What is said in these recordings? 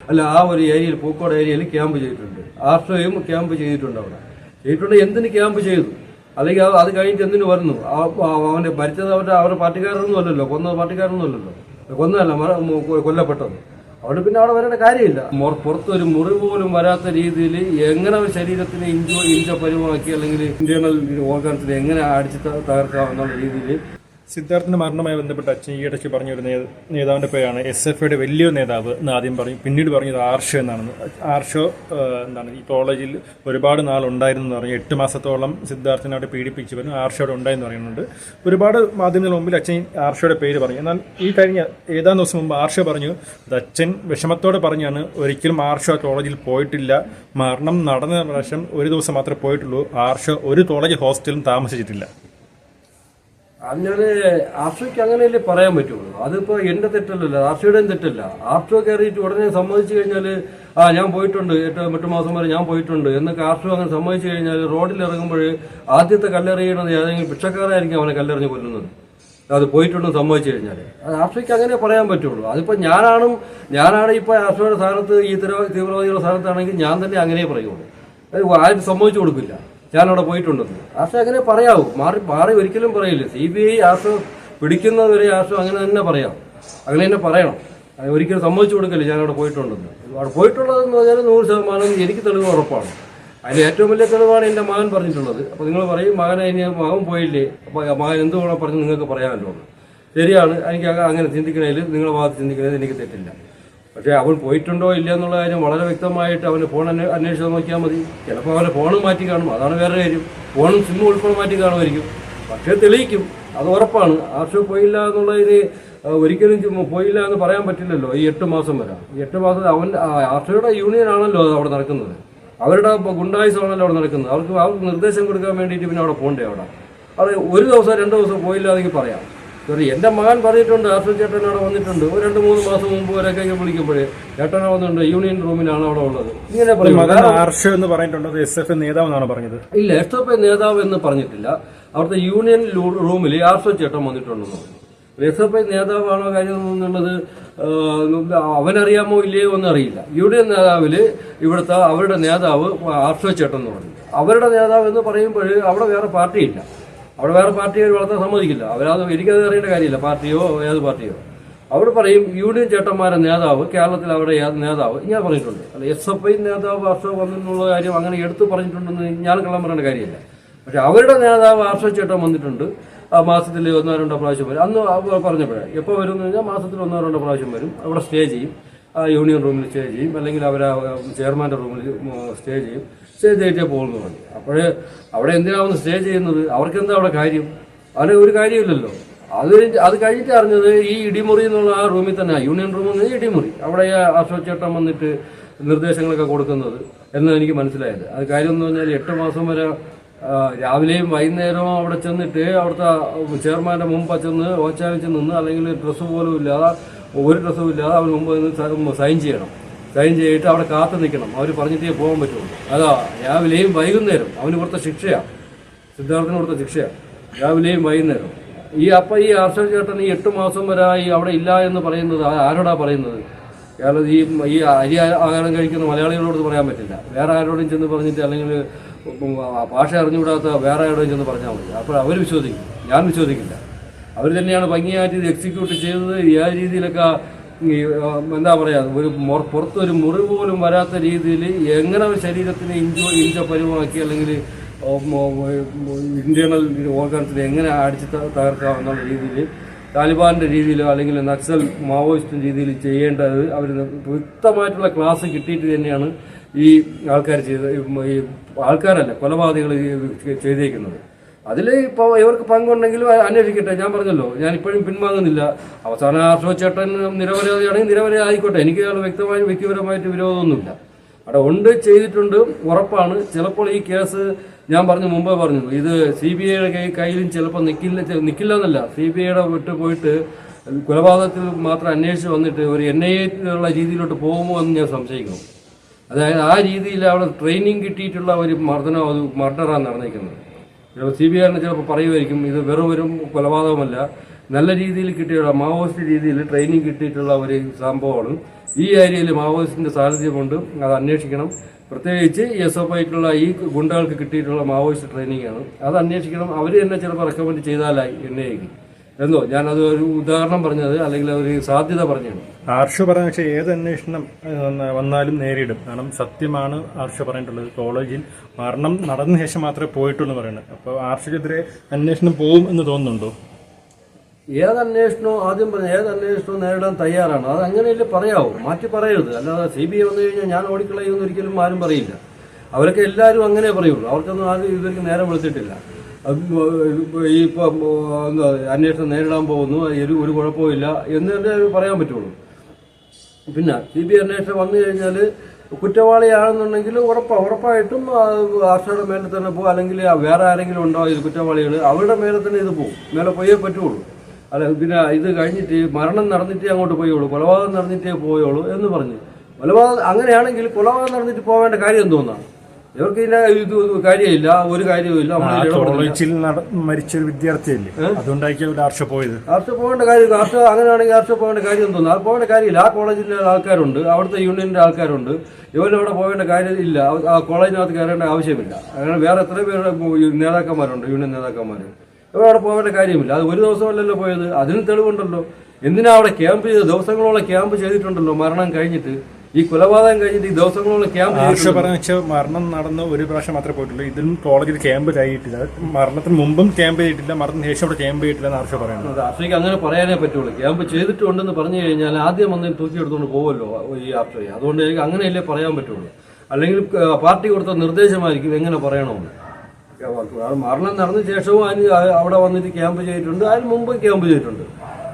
അല്ല ആ ഒരു ഏരിയയിൽ പൂക്കോട് ഏരിയയിൽ ക്യാമ്പ് ചെയ്തിട്ടുണ്ട്. ആർഷോയും ക്യാമ്പ് ചെയ്തിട്ടുണ്ട് അവിടെ. ചെയ്തിട്ടുണ്ട് എന്തിന് ക്യാമ്പ് ചെയ്തു? അല്ലെങ്കിൽ അത് കഴിഞ്ഞിട്ട് എന്തിനു വരുന്നു അവന്റെ മരിച്ചത് അവരുടെ അവരുടെ പാർട്ടിക്കാരൊന്നും അല്ലല്ലോ കൊന്നത് പാർട്ടിക്കാരൊന്നും അല്ലല്ലോ. കൊന്നതല്ല കൊല്ലപ്പെട്ടത്. അവിടെ പിന്നെ അവിടെ വരേണ്ട കാര്യമില്ല. പുറത്തൊരു മുറിവ് പോലും വരാത്ത രീതിയിൽ എങ്ങനെ ശരീരത്തിന് ഇഞ്ചോ ഇഞ്ചോ പരിമാക്കി അല്ലെങ്കിൽ ഇന്റേണൽ ഓർഗൻസിനെ എങ്ങനെ അടിച്ച് തകർക്കാം എന്നുള്ള രീതിയിൽ സിദ്ധാർത്ഥിന്റെ മരണവുമായി ബന്ധപ്പെട്ട് അച്ഛൻ ഈ ഇടയ്ക്ക് പറഞ്ഞ ഒരു നേ- നേതാവിന്റെ പേരാണ് എസ് എഫ് ഐയുടെ വലിയൊരു നേതാവ് എന്ന് ആദ്യം പറഞ്ഞു. പിന്നീട് പറഞ്ഞത് ആർഷോ എന്നാണ്. ആർഷോ എന്താണ് ഈ കോളേജിൽ ഒരുപാട് നാൾ ഉണ്ടായിരുന്നു എന്ന് പറഞ്ഞു. എട്ട് മാസത്തോളം സിദ്ധാർത്ഥിനെ അവിടെ പീഡിപ്പിച്ചവരും ആർഷോയുടെ ഉണ്ടായെന്ന് പറയുന്നുണ്ട്. ഒരുപാട് മാധ്യമങ്ങളുടെ മുമ്പിൽ അച്ഛൻ ആർഷോയുടെ പേര് പറഞ്ഞു. എന്നാൽ ഈ കഴിഞ്ഞ ഏതാനും ദിവസം മുമ്പ് ആർഷോ പറഞ്ഞു അത് അച്ഛൻ വിഷമത്തോടെ പറഞ്ഞാണ് ഒരിക്കലും ആർഷോ കോളേജിൽ പോയിട്ടില്ല. മരണം നടന്ന പ്രാവശ്യം ഒരു ദിവസം മാത്രമേ പോയിട്ടുള്ളൂ. ആർഷോ ഒരു കോളേജ് ഹോസ്റ്റലും താമസിച്ചിട്ടില്ല. അങ്ങനെ ആർഷോയ്ക്ക് അങ്ങനെയല്ലേ പറയാൻ പറ്റുള്ളൂ. അതിപ്പോ എന്റെ തെറ്റല്ലല്ലോ ആർഷയുടെയും തെറ്റല്ല. ആർഷോ കയറിയിട്ട് ഉടനെ സമ്മതിച്ചു കഴിഞ്ഞാൽ ആ ഞാൻ പോയിട്ടുണ്ട് എട്ട് എട്ട് മാസം വരെ ഞാൻ പോയിട്ടുണ്ട് എന്നൊക്കെ ആർഷോ അങ്ങനെ സമ്മതിച്ചു കഴിഞ്ഞാൽ റോഡിൽ ഇറങ്ങുമ്പോൾ ആദ്യത്തെ കല്ലെറിയണത് ഏതെങ്കിലും ഭിക്ഷക്കാരായിരിക്കും അവനെ കല്ലെറിഞ്ഞ് കൊല്ലുന്നത്. അത് പോയിട്ടുണ്ട് സമ്മതിച്ചു കഴിഞ്ഞാൽ അത് ആർഷയ്ക്ക് അങ്ങനെ പറയാൻ പറ്റുള്ളൂ. അതിപ്പോ ഞാനാണും ഞാനാണ് ഇപ്പൊ ആർഷയുടെ സ്ഥാനത്ത് ഈ തീവ്ര- തീവ്രവാദികളുടെ സ്ഥാനത്താണെങ്കിൽ ഞാൻ തന്നെ അങ്ങനെ പറയുള്ളൂ. അത് ആരും സമ്മതിച്ചു കൊടുക്കില്ല. ഞാനവിടെ പോയിട്ടുണ്ടെന്ന്. ആശ അങ്ങനെ പറയാവൂ. മാറി മാറി ഒരിക്കലും പറയില്ല. സി ബി ഐ ആർഷ പിടിക്കുന്നവരെ ആർഷ അങ്ങനെ തന്നെ പറയാം. അങ്ങനെ തന്നെ പറയണം. ഒരിക്കലും സമ്മതിച്ചു കൊടുക്കില്ല ഞാനവിടെ പോയിട്ടുണ്ടെന്ന്. അവിടെ പോയിട്ടുള്ളതെന്ന് പറഞ്ഞാൽ നൂറ് ശതമാനം എനിക്ക് തെളിവ് ഉറപ്പാണ്. അതിൽ ഏറ്റവും വലിയ തെളിവാണ് എന്റെ മകൻ പറഞ്ഞിട്ടുള്ളത്. അപ്പോൾ നിങ്ങൾ പറയും മകനെ ഇനി മകൻ പോയില്ലേ? അപ്പോൾ മകൻ എന്തുകൊണ്ടാണ് പറഞ്ഞ് നിങ്ങൾക്ക് പറയാമല്ലോ. ശരിയാണ്. എനിക്ക് അങ്ങനെ ചിന്തിക്കണേൽ നിങ്ങളുടെ ഭാഗത്ത് ചിന്തിക്കണേൽ എനിക്ക് തെറ്റില്ല. പക്ഷേ അവൻ പോയിട്ടുണ്ടോ ഇല്ല എന്നുള്ള കാര്യം വളരെ വ്യക്തമായിട്ട് അവന് ഫോൺ അന്വേ- അന്വേഷിച്ച് നോക്കിയാൽ മതി. ചിലപ്പോൾ അവന്റെ ഫോണും മാറ്റി കാണും. അതാണ് വേറെ കാര്യം. ഫോണും സിമ്മും ഉൾപ്പെടെ മാറ്റി കാണുമായിരിക്കും. പക്ഷേ തെളിയിക്കും. അത് ഉറപ്പാണ്. ആർഷോ പോയില്ല എന്നുള്ളതിന് ഒരിക്കലും പോയില്ല എന്ന് പറയാൻ പറ്റില്ലല്ലോ ഈ എട്ട് മാസം വരെ. ഈ എട്ട് മാസം അവൻ ആർഷയുടെ യൂണിയൻ ആണല്ലോ അവിടെ നടക്കുന്നത്. അവരുടെ ഗുണ്ടായുസമാണല്ലോ അവിടെ നടക്കുന്നത്. അവർക്ക് അവർക്ക് നിർദ്ദേശം കൊടുക്കാൻ വേണ്ടിയിട്ട് പിന്നെ അവിടെ പോകണ്ടേ അവിടെ? അത് ഒരു ദിവസം രണ്ട് ദിവസം പോയില്ലാതെങ്കിൽ പറയാം. സോറി എന്റെ മകൻ പറഞ്ഞിട്ടുണ്ട് ആർഷോ ചേട്ടൻ അവിടെ വന്നിട്ടുണ്ട്. ഒരു രണ്ട് മൂന്ന് മാസം മുമ്പ് വരെയൊക്കെ വിളിക്കുമ്പോഴേ ചേട്ടൻ വന്നിട്ടുണ്ട് യൂണിയൻ റൂമിലാണ് അവിടെ ഉള്ളത്. ഇങ്ങനെ ആർഷോ എന്ന് പറഞ്ഞിട്ടുണ്ട് എസ് എഫ് നേതാവ് എന്നാണ് പറഞ്ഞത്. ഇല്ല എസ് എഫ് ഐ നേതാവ് എന്ന് പറഞ്ഞിട്ടില്ല. അവിടുത്തെ യൂണിയൻ റൂമിൽ റൂമിൽ ആർഷോ ചേട്ടൻ വന്നിട്ടുണ്ടെന്ന് എസ് എഫ് ഐ നേതാവാണോ കാര്യം എന്നുള്ളത് അവനറിയാമോ ഇല്ലയോ എന്ന് അറിയില്ല. യൂണിയൻ നേതാവിൽ ഇവിടുത്തെ അവരുടെ നേതാവ് ആർഷോ ചേട്ടൻ എന്ന് പറഞ്ഞു. അവരുടെ നേതാവ് എന്ന് പറയുമ്പോൾ അവിടെ വേറെ പാർട്ടിയില്ല. അവിടെ വേറെ പാർട്ടിയെ വളർത്താൻ സമ്മതിക്കില്ല. അവരത് എനിക്കത് അറിയേണ്ട കാര്യമില്ല. പാർട്ടിയോ ഏത് പാർട്ടിയോ. അവിടെ പറയും യൂണിയൻ ചേട്ടന്മാരെ നേതാവ് കേരളത്തിൽ അവരുടെ നേതാവ് ഞാൻ പറഞ്ഞിട്ടുണ്ട്. അല്ല എസ് എഫ് ഐ നേതാവ് ആർഷോ വന്നിട്ടുള്ള കാര്യം അങ്ങനെ എടുത്തു പറഞ്ഞിട്ടുണ്ടെന്ന് ഞാൻ കള്ളം പറയേണ്ട കാര്യമില്ല. പക്ഷെ അവരുടെ നേതാവ് ആർഷോ ചേട്ടൻ വന്നിട്ടുണ്ട്. ആ മാസത്തിൽ ഒന്നോ രണ്ടോ പ്രാവശ്യം വരും. അന്ന് പറഞ്ഞപ്പോഴേ എപ്പോൾ വരും എന്ന് കഴിഞ്ഞാൽ മാസത്തിൽ ഒന്നോ രണ്ടോ പ്രാവശ്യം വരും. അവിടെ സ്റ്റേ ചെയ്യും. യൂണിയൻ റൂമിൽ സ്റ്റേ ചെയ്യും. അല്ലെങ്കിൽ അവർ ചെയർമാന്റെ റൂമിൽ സ്റ്റേ ചെയ്യും. സ്റ്റേ ചെയ്തിട്ടേ പോകുന്നു പറഞ്ഞു. അപ്പോഴേ അവിടെ എന്തിനാവുന്നു സ്റ്റേ ചെയ്യുന്നത്? അവർക്ക് എന്താ അവിടെ കാര്യം? അവിടെ ഒരു കാര്യമില്ലല്ലോ. അത് അത് കഴിഞ്ഞിട്ട് അറിഞ്ഞത് ഈ ഇടിമുറി എന്നുള്ള ആ റൂമിൽ തന്നെ യൂണിയൻ റൂമിൽ നിന്ന് ഇടിമുറി. അവിടെ അശോക് ചേട്ടൻ വന്നിട്ട് നിർദ്ദേശങ്ങളൊക്കെ കൊടുക്കുന്നത് എന്ന് എനിക്ക് മനസ്സിലായത്. അത് കാര്യം എന്ന് പറഞ്ഞാൽ എട്ട് മാസം വരെ രാവിലെയും വൈകുന്നേരവും അവിടെ ചെന്നിട്ട് അവിടുത്തെ ചെയർമാന്റെ മുമ്പ് ചെന്ന് ഓച്ചാനിച്ച് നിന്ന് അല്ലെങ്കിൽ ഡ്രസ്സ് പോലും ഇല്ലാതെ ഒരു ഡ്രസ്സും ഇല്ലാതെ അവന് മുമ്പ് സൈൻ ചെയ്യണം. സൈൻ ചെയ്തിട്ട് അവിടെ കാത്തു നിൽക്കണം. അവർ പറഞ്ഞിട്ടേ പോകാൻ പറ്റുള്ളൂ. അതാ രാവിലെയും വൈകുന്നേരം അവന് കൊടുത്ത ശിക്ഷയാണ് സിദ്ധാർത്ഥന് കൊടുത്ത ശിക്ഷയാണ് രാവിലെയും വൈകുന്നേരം. ഈ അപ്പം ഈ അർഷൽ ചേട്ടൻ ഈ എട്ട് മാസം വരെ ഈ അവിടെ ഇല്ല എന്ന് പറയുന്നത് ആരോടാ പറയുന്നത്? കേരളത്തിൽ ഈ ഈ അരി ആഹാരം കഴിക്കുന്ന മലയാളികളോട് പറയാൻ പറ്റില്ല. വേറെ ആരോടും ചെന്ന് പറഞ്ഞിട്ട് അല്ലെങ്കിൽ ഭാഷ അറിഞ്ഞുകൂടാത്ത വേറെ ആരോടും ചെന്ന് പറഞ്ഞാൽ മതി. അപ്പോൾ അവർ വിശ്വസിക്കും. ഞാൻ വിശ്വസിക്കില്ല. അവർ തന്നെയാണ് ഭംഗിയായിട്ട് ഇത് എക്സിക്യൂട്ട് ചെയ്തത്. ആ രീതിയിലൊക്കെ എന്താ പറയുക ഒരു പുറത്ത് ഒരു മുറിവ് പോലും വരാത്ത രീതിയിൽ എങ്ങനെ ഒരു ശരീരത്തിന് ഇഞ്ചോ ഇഞ്ചോ പരിമാക്കി അല്ലെങ്കിൽ ഇന്റേണൽ ഓർഗൻസിനെ എങ്ങനെ അടിച്ച് തകർക്കാവുന്ന രീതിയിൽ താലിബാന്റെ രീതിയിലോ അല്ലെങ്കിൽ നക്സൽ മാവോയിസ്റ്റ് രീതിയിൽ ചെയ്യേണ്ടത് അവർ വ്യക്തമായിട്ടുള്ള ക്ലാസ് കിട്ടിയിട്ട് തന്നെയാണ് ഈ ആൾക്കാർ ചെയ്ത് ഈ ആൾക്കാരല്ല കൊലപാതകൾ ചെയ്തേക്കുന്നത്. അതിൽ ഇപ്പോൾ ഇവർക്ക് പങ്കുണ്ടെങ്കിലും അന്വേഷിക്കട്ടെ. ഞാൻ പറഞ്ഞല്ലോ ഞാൻ ഇപ്പോഴും പിൻവാങ്ങുന്നില്ല. അവസാന ആർഷോ ചേട്ടൻ നിരവധിയാണെങ്കിൽ നിരവധി ആയിക്കോട്ടെ. എനിക്ക് അയാൾ വ്യക്തമായി വ്യക്തിപരമായിട്ട് വിരോധമൊന്നുമില്ല. അവിടെ ഉണ്ട് ചെയ്തിട്ടുണ്ട് ഉറപ്പാണ്. ചിലപ്പോൾ ഈ കേസ് ഞാൻ പറഞ്ഞു മുമ്പേ പറഞ്ഞു. ഇത് സി ബി ഐയുടെ കയ്യിലും ചിലപ്പോൾ നിൽക്കില്ല നിൽക്കില്ല എന്നല്ല. സി ബി ഐയുടെ വിട്ട് പോയിട്ട് കൊലപാതകത്തിൽ മാത്രം അന്വേഷിച്ച് വന്നിട്ട് ഒരു എൻ ഐ ഉള്ള രീതിയിലോട്ട് പോകുമോ എന്ന് ഞാൻ സംശയിക്കുന്നു. അതായത് ആ രീതിയിൽ അവിടെ ട്രെയിനിങ് കിട്ടിയിട്ടുള്ള ഒരു മർദ്ദനം അത് മർഡറാണ് നടന്നിരിക്കുന്നത്. ചിലപ്പോൾ സി ബി ഐ ചിലപ്പോൾ പറയുമായിരിക്കും ഇത് വെറും ഒരു കൊലപാതകമല്ല. നല്ല രീതിയിൽ കിട്ടിയുള്ള മാവോയിസ്റ്റ് രീതിയിൽ ട്രെയിനിങ് കിട്ടിയിട്ടുള്ള ഒരു സംഭവമാണ്. ഈ ഏരിയയിൽ സാന്നിധ്യം സാന്നിധ്യമുണ്ട് അത് അന്വേഷിക്കണം. പ്രത്യേകിച്ച് എസ് എഫ് ആയിട്ടുള്ള ഈ ഗുണ്ടകൾക്ക് കിട്ടിയിട്ടുള്ള മാവോയിസ്റ്റ് ട്രെയിനിങ് ആണ്. അത് അന്വേഷിക്കണം. അവർ തന്നെ ചിലപ്പോൾ റെക്കമെൻഡ് ചെയ്താലായി എന്നെയായിരിക്കും. എന്തോ ഞാനത് ഒരു ഉദാഹരണം പറഞ്ഞത് അല്ലെങ്കിൽ ഒരു സാധ്യത പറഞ്ഞതാണ് ആർഷോ പറഞ്ഞ പക്ഷേ ഏത് അന്വേഷണം വന്നാലും നേരിടും. കാരണം സത്യമാണ് ആർഷു പറഞ്ഞിട്ടുള്ളത്. കോളേജിൽ മരണം നടന്ന ശേഷം മാത്രമേ പോയിട്ടുള്ളൂ എന്ന് പറയുന്നത്. അപ്പോൾ ആർഷുക്കെതിരെ അന്വേഷണം പോകും എന്ന് തോന്നുന്നുണ്ടോ? ഏത് അന്വേഷണവും ആദ്യം പറഞ്ഞു ഏത് അന്വേഷണവും നേരിടാൻ തയ്യാറാണ്. അത് അങ്ങനെയല്ലേ പറയാവൂ. മാറ്റി പറയരുത്. അല്ലാതെ സി ബി ഐ വന്നു കഴിഞ്ഞാൽ ഞാൻ ഓടിക്കളയുമെന്ന് ഒരിക്കലും ആരും പറയില്ല. അവരൊക്കെ എല്ലാവരും അങ്ങനെ പറയുള്ളൂ. അവർക്കൊന്നും ആരും ഇതുവരെയ്ക്ക് നേരം വിളിച്ചിട്ടില്ല. ഈ അന്വേഷണം നേരിടാൻ പോകുന്നു. ഒരു കുഴപ്പമില്ല എന്ന് തന്നെ പറയാൻ പറ്റുള്ളൂ. പിന്നെ സി ബി അന്വേഷണം വന്നു കഴിഞ്ഞാൽ കുറ്റവാളിയാണെന്നുണ്ടെങ്കിൽ ഉറപ്പ ഉറപ്പായിട്ടും ആർഷയുടെ മേലെ തന്നെ പോകും അല്ലെങ്കിൽ വേറെ ആരെങ്കിലും ഉണ്ടോ ഇത് കുറ്റവാളികൾ അവരുടെ മേലെ തന്നെ ഇത് പോകും മേലെ പോയേ പറ്റുള്ളൂ. അല്ല പിന്നെ ഇത് കഴിഞ്ഞിട്ട് മരണം നടന്നിട്ടേ അങ്ങോട്ട് പോയുള്ളൂ. കൊലപാതകം നടന്നിട്ടേ പോയുള്ളൂ എന്ന് പറഞ്ഞു. കൊലപാതകം അങ്ങനെയാണെങ്കിൽ കൊലപാതകം നടന്നിട്ട് പോവേണ്ട കാര്യം എന്തോന്നാണ്? ഇവർക്ക് ഇതിന്റെ ഇത് കാര്യമില്ല ഒരു ഇടപെടില്ല. കോളേജിൽ നട- മരിച്ച ഒരു വിദ്യാർത്ഥിയല്ലേ? അതുകൊണ്ടായിരിക്കും ആർഷോ പോയത്. ആർഷ പോകേണ്ട കാര്യം ആർഷ അങ്ങനെയാണെങ്കിൽ ആർഷ പോകേണ്ട കാര്യം തോന്നുന്നു അത് പോകേണ്ട കാര്യമില്ല. ആ കോളേജിലെ ആൾക്കാരുണ്ട്. അവിടുത്തെ യൂണിയന്റെ ആൾക്കാരുണ്ട്. ഇവരവിടെ പോകേണ്ട കാര്യമില്ല ആ കോളേജിനകത്ത് കയറേണ്ട ആവശ്യമില്ല. അങ്ങനെ വേറെ എത്ര പേരുടെ നേതാക്കന്മാരുണ്ട് യൂണിയൻ നേതാക്കന്മാർ ഇവരവിടെ പോകേണ്ട കാര്യമില്ല. അത് ഒരു ദിവസമല്ലല്ലോ പോയത്. അതിന് തെളിവുണ്ടല്ലോ. എന്തിനാ അവിടെ ക്യാമ്പ് ചെയ്ത് ദിവസങ്ങളോളം ക്യാമ്പ് ചെയ്തിട്ടുണ്ടല്ലോ? മരണം കഴിഞ്ഞിട്ട് ഈ കൊലപാതകം കഴിഞ്ഞിട്ട് ഈ ദിവസങ്ങളോളം ക്യാമ്പ് ആർഷോ പറഞ്ഞ മരണം നടന്ന ഒരു പ്രാവശ്യം മാത്രമേ പോയിട്ടുള്ളൂ. ഇതിലും കോളേജിൽ ക്യാമ്പ് ചെയ്തിട്ടില്ല മരണത്തിന് മുമ്പും ക്യാമ്പ് ചെയ്തിട്ടില്ല മരണത്തിന് ശേഷം അവിടെ ക്യാമ്പ് ചെയ്തിട്ടില്ല എന്ന് ആർഷോ പറയുന്നത്. അർഷയ്ക്ക് ആർഷയ്ക്ക് അങ്ങനെ പറയാനേ പറ്റുള്ളൂ. ക്യാമ്പ് ചെയ്തിട്ടുണ്ടെന്ന് പറഞ്ഞു കഴിഞ്ഞാൽ ആദ്യം വന്ന് തൂക്കി എടുത്തുകൊണ്ട് പോകുമല്ലോ ഈ ആർഷയെ അതുകൊണ്ട് എനിക്ക് അങ്ങനെയല്ലേ പറയാൻ പറ്റുള്ളൂ. അല്ലെങ്കിൽ പാർട്ടി കൊടുത്ത നിർദ്ദേശമായിരിക്കും എങ്ങനെ പറയണമെന്ന്. മരണം നടന്ന ശേഷവും അതിന് അവിടെ വന്നിട്ട് ക്യാമ്പ് ചെയ്തിട്ടുണ്ട്. അതിന് മുമ്പ് ക്യാമ്പ് ചെയ്തിട്ടുണ്ട്.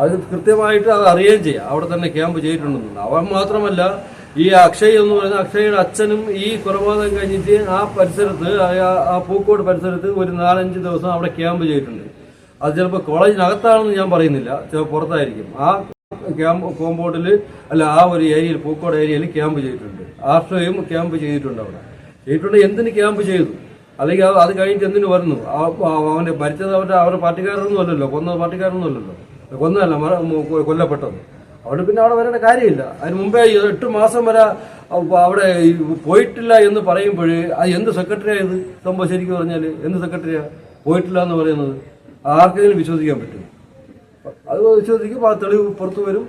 അത് കൃത്യമായിട്ട് അത് അറിയുകയും ചെയ്യാം. അവിടെ തന്നെ ക്യാമ്പ് ചെയ്തിട്ടുണ്ടെന്നുണ്ട്. അവൻ മാത്രമല്ല ഈ അക്ഷയ് എന്ന് പറയുന്ന അക്ഷയുടെ അച്ഛനും ഈ കൊലപാതകം കഴിഞ്ഞിട്ട് ആ പരിസരത്ത് ആ- പൂക്കോട് പരിസരത്ത് ഒരു നാലഞ്ച് ദിവസം അവിടെ ക്യാമ്പ് ചെയ്തിട്ടുണ്ട്. അത് ചിലപ്പോൾ കോളേജിനകത്താണെന്ന് ഞാൻ പറയുന്നില്ല. ചിലപ്പോൾ പുറത്തായിരിക്കും. ആ ക്യാമ്പ് കോമ്പൗണ്ടിൽ അല്ല ആ ഒരു ഏരിയയിൽ പൂക്കോട് ഏരിയയിൽ ക്യാമ്പ് ചെയ്തിട്ടുണ്ട്. ആർഷയും ക്യാമ്പ് ചെയ്തിട്ടുണ്ട് അവിടെ. ചെയ്തിട്ടുണ്ട് എന്തിന് ക്യാമ്പ് ചെയ്തു? അല്ലെങ്കിൽ അത് കഴിഞ്ഞിട്ട് എന്തിനു വരുന്നു? അവന്റെ ഭരിച്ചത് അവരുടെ അവരുടെ പാർട്ടിക്കാരൊന്നും അല്ലല്ലോ കൊന്ന പാർട്ടിക്കാരൊന്നും അല്ലല്ലോ കൊന്നതല്ല കൊല്ലപ്പെട്ടത്. അവിടെ പിന്നെ അവിടെ വരേണ്ട കാര്യമില്ല. അതിന് മുമ്പേ എട്ട് മാസം വരെ അവിടെ പോയിട്ടില്ല എന്ന് പറയുമ്പോൾ അത് എന്ത് സെക്രട്ടറിയാ ഇത് സംഭവം ശരിക്കും പറഞ്ഞാൽ എന്ത് സെക്രട്ടറിയാ പോയിട്ടില്ല എന്ന് പറയുന്നത് ആർക്കെങ്കിലും വിശ്വസിക്കാൻ പറ്റും അത് വിശ്വസിക്കും ആ തെളിവ് പുറത്തു വരും.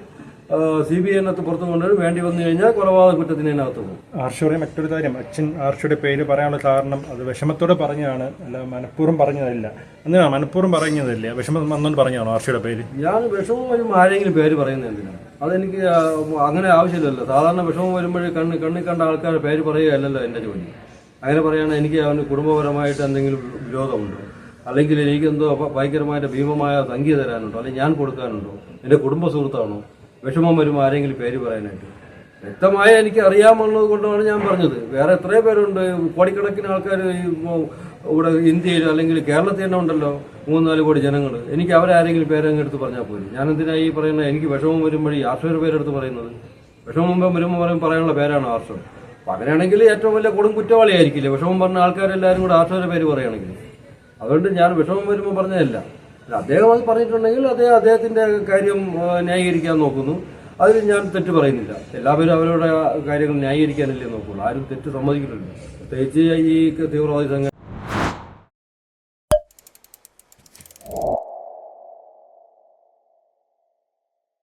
സി ബി ഐനകത്ത് പുറത്തു കൊണ്ടുവരും. വേണ്ടി വന്നു കഴിഞ്ഞാൽ കൊലപാതക കുറ്റത്തിന് അതിനകത്ത് പോകും. ആർഷോയുടെ മറ്റൊരു കാര്യം അച്ഛൻ ആർഷയുടെ പേര് പറയാനുള്ള കാരണം അത് വിഷമത്തോടെ പറഞ്ഞതാണ് അല്ല മനഃപൂർവം പറഞ്ഞതല്ല. എന്തിനാ മനഃപൂർവം പറഞ്ഞതല്ലേ വിഷമം വന്നുകൊണ്ട് പറഞ്ഞാണോ ആർഷയുടെ പേര്? ഞാൻ വിഷമം വരുമ്പോൾ ആരെങ്കിലും പേര് പറയുന്നത് എന്തിനാണ് അതെനിക്ക് അങ്ങനെ ആവശ്യമില്ലല്ലോ. സാധാരണ വിഷമം വരുമ്പോഴേ കണ്ണ് കണ്ണിൽ കണ്ട ആൾക്കാരുടെ പേര് പറയുകയല്ലല്ലോ എന്റെ ജോലി. അങ്ങനെ പറയുകയാണെങ്കിൽ എനിക്ക് അവന് കുടുംബപരമായിട്ട് എന്തെങ്കിലും വിരോധമുണ്ടോ അല്ലെങ്കിൽ എനിക്കെന്തോ ഭയങ്കരമായിട്ട് ഭീമമായ സംഖ്യ തരാനുണ്ടോ? അല്ലെങ്കിൽ ഞാൻ കൊടുക്കാനുണ്ടോ? എന്റെ കുടുംബ സുഹൃത്താണോ? വിഷമം വരുമ്പോൾ ആരെങ്കിലും പേര് പറയാനായിട്ട്? വ്യക്തമായ എനിക്ക് അറിയാമെന്നുള്ളത് കൊണ്ടാണ് ഞാൻ പറഞ്ഞത്. വേറെ എത്രയോ പേരുണ്ട്. കോടിക്കണക്കിന് ആൾക്കാർ ഇവിടെ ഇന്ത്യയിൽ അല്ലെങ്കിൽ കേരളത്തിൽ തന്നെ ഉണ്ടല്ലോ മൂന്ന് നാല് കോടി ജനങ്ങൾ. എനിക്ക് അവരാരെങ്കിലും പേരങ്ങ് എടുത്ത് പറഞ്ഞാൽ പോലും ഞാൻ എന്തിനാ ഈ പറയുന്ന എനിക്ക് വിഷമം വരുമ്പോഴേ ആർഷയുടെ പേരെടുത്ത് പറയുന്നത്. വിഷമം വരുമ്പോൾ പറയും പറയാനുള്ള പേരാണ് ആർഷം? അപ്പം അങ്ങനെയാണെങ്കിൽ ഏറ്റവും വലിയ കൊടും കുറ്റവാളിയായിരിക്കില്ലേ? വിഷമം പറഞ്ഞ ആൾക്കാരെല്ലാവരും കൂടെ ആർഷയുടെ പേര് പറയുകയാണെങ്കിൽ. അതുകൊണ്ട് ഞാൻ വിഷമം വരുമ്പോൾ പറഞ്ഞതല്ല. അദ്ദേഹം അത് പറഞ്ഞിട്ടുണ്ടെങ്കിൽ അദ്ദേഹം അദ്ദേഹത്തിന്റെ കാര്യം ന്യായീകരിക്കാൻ നോക്കുന്നു. അതിൽ ഞാൻ തെറ്റ് പറയുന്നില്ല. എല്ലാവരും അവരുടെ കാര്യങ്ങൾ ന്യായീകരിക്കാനല്ലേ നോക്കുള്ളൂ. ആരും തെറ്റ് സമ്മതിക്കുന്നില്ല. പ്രത്യേകിച്ച് ഈ തീവ്രവാദി സംഘം